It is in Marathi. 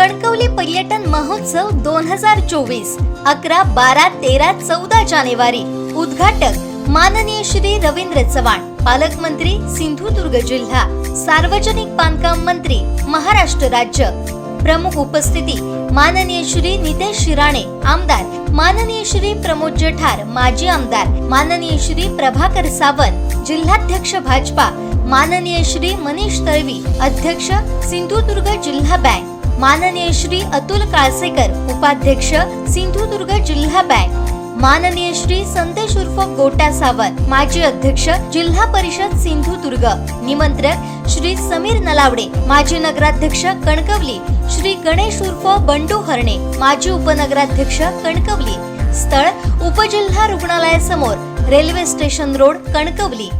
कणकवली पर्यटन महोत्सव दोन हजार चोवीस अकरा बारा तेरा चौदा जानेवारी. उद्घाटक माननीय श्री रवींद्र चव्हाण पालकमंत्री सिंधुदुर्ग जिल्हा सार्वजनिक बांधकाम मंत्री महाराष्ट्र राज्य. प्रमुख उपस्थिती माननीय श्री नितेश शिराणे आमदार. माननीय श्री प्रमोद जठार माजी आमदार. माननीय श्री प्रभाकर सावंत जिल्हाध्यक्ष भाजपा. माननीय श्री मनीष तळवी अध्यक्ष सिंधुदुर्ग जिल्हा बँक. माननीय श्री अतुल काळसेकर उपाध्यक्ष सिंधुदुर्ग जिल्हा बँक. माननीय श्री संदेश उर्फ गोटा सावंत माजी अध्यक्ष जिल्हा परिषद सिंधुदुर्ग. निमंत्रक श्री समीर नलावडे माजी नगराध्यक्ष कणकवली. श्री गणेश उर्फ बंडू हरणे माजी उपनगराध्यक्ष कणकवली. स्थळ उपजिल्हा रुग्णालयासमोर रेल्वे स्टेशन रोड कणकवली.